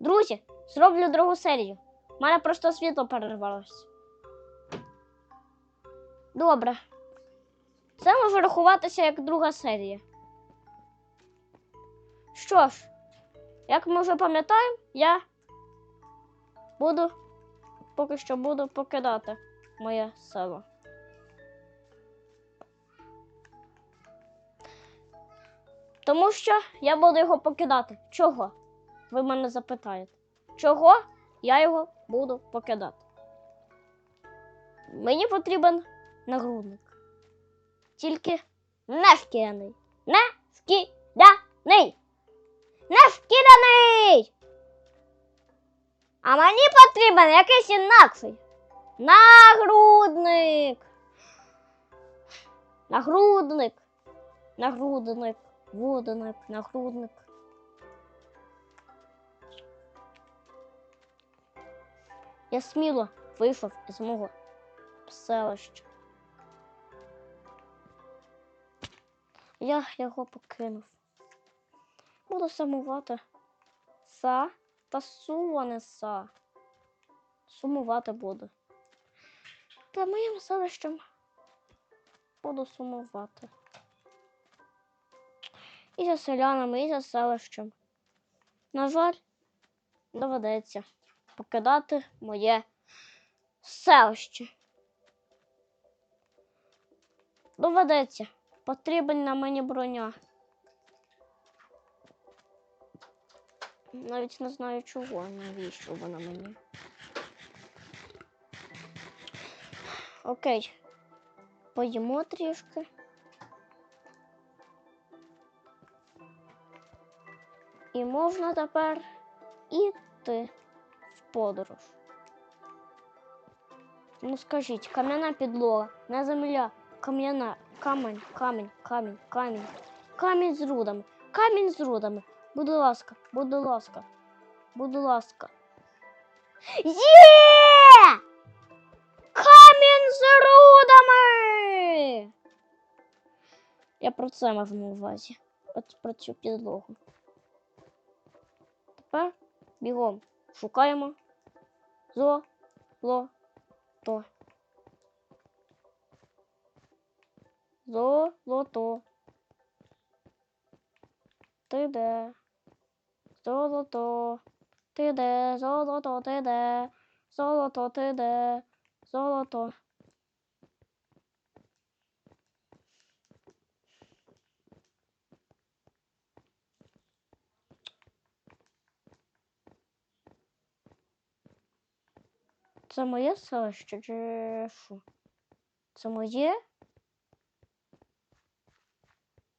Друзі, зроблю другу серію. У мене просто світло перервалося. Добре. Це може рахуватися як друга серія. Що ж, як ми вже пам'ятаємо, я буду поки що буду покидати моє село. Тому що я буду його покидати. Чого? Ви мене запитаєте. Чого я його буду покидати? Мені потрібен нагрудник. Тільки не шкіряний. Не шкіряний. Не шкіряний. А мені потрібен якийсь інакший. Нагрудник. Нагрудник. Нагрудник. Водоник, нагрудник. Я сміло вийшов із мого селища. Я його покинув. Буду сумувати. Са та са. Сумувати буду. Та моїм селищем буду сумувати. І за селянами, і за селищем. На жаль, доведеться покидати моє селище. Доведеться. Потрібна мені броня. Навіть не знаю чого, навіщо вона мені. Окей. Поїмо трішки. І можна тепер іти подорож. Ну скажіть, кам'яна підлога, не земля, кам'яна, камінь, камінь, камінь, камінь, камінь з рудами, камінь з рудами. Будь ласка, будь ласка, будь ласка. Є! Камінь з рудами! Я про це мав на увазі. От про цю підлогу. Тепер бігом шукаємо золото. Золото. Ти де? Золото. Ти де? Золото, ти де? Золото, ти де? Золото. Це моє селище чи що? Це моє?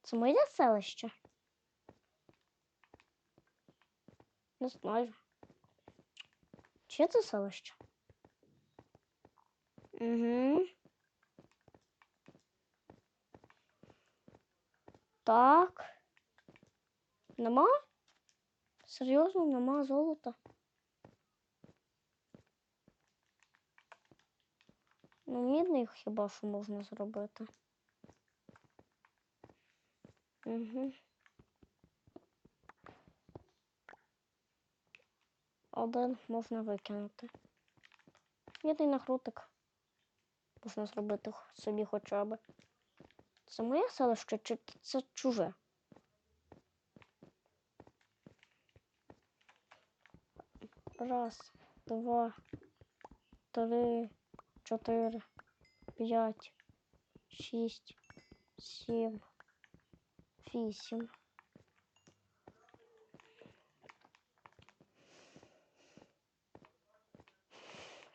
Це моє селище? Не знаю. Чи це селище? Угу. Так. Нема? Серйозно, нема золота. Ну, мідний хіба що можна зробити. Угу. Один можна викинути. Мідний нагрудик. Можна зробити собі хоча б. Це моє селище чи це чуже? Раз, два, три, чотири, п'ять, шість, сім, вісім.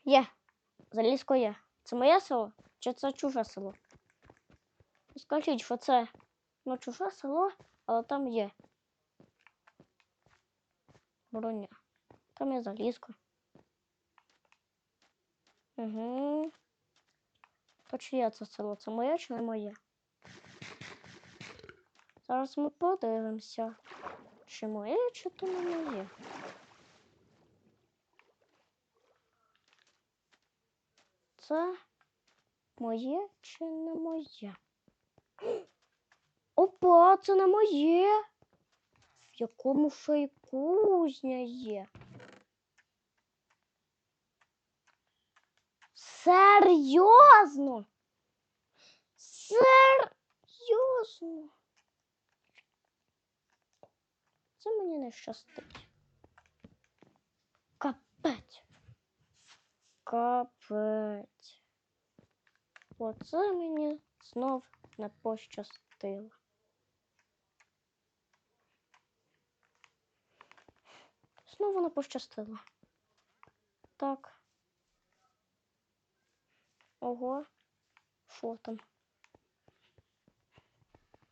Є. Залізко є. Це моє село? Чи це чуже село? Скажіть, що це ну, чуже село, але там є. Броня. Там є залізко. Угу. То чиє це село? Це моє чи не моє? Зараз ми подивимося, чи моє, чи то не моє. Це моє чи не моє? Опа, це не моє. В якому фейку? кузня є. Серйозно? Серйозно? Це мені не щастить. Капець. Капець. Оце мені знов не пощастило. Знову не пощастило. Так. Ого. Що там?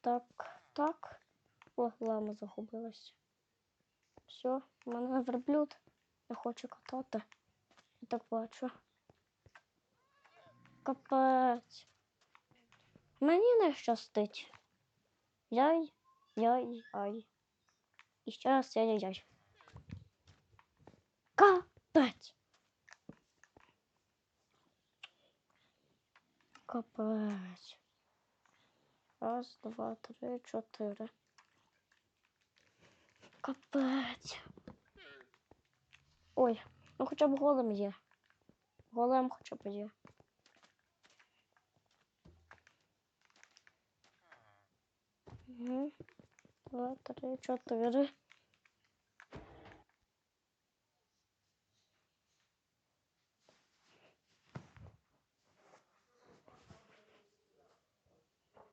Так, так. О, лама загубилась. Все, мене верблюд. Я хочу катати. Я так бачу. Капець. Мені не щастить. Яй, яй, ай. І ще раз яй-яй-яй. Капець. Капець. Раз, два, три, чотири. Капець. Ой, ну хоча б голем є. Голем хоча б є. Два, три, чотири.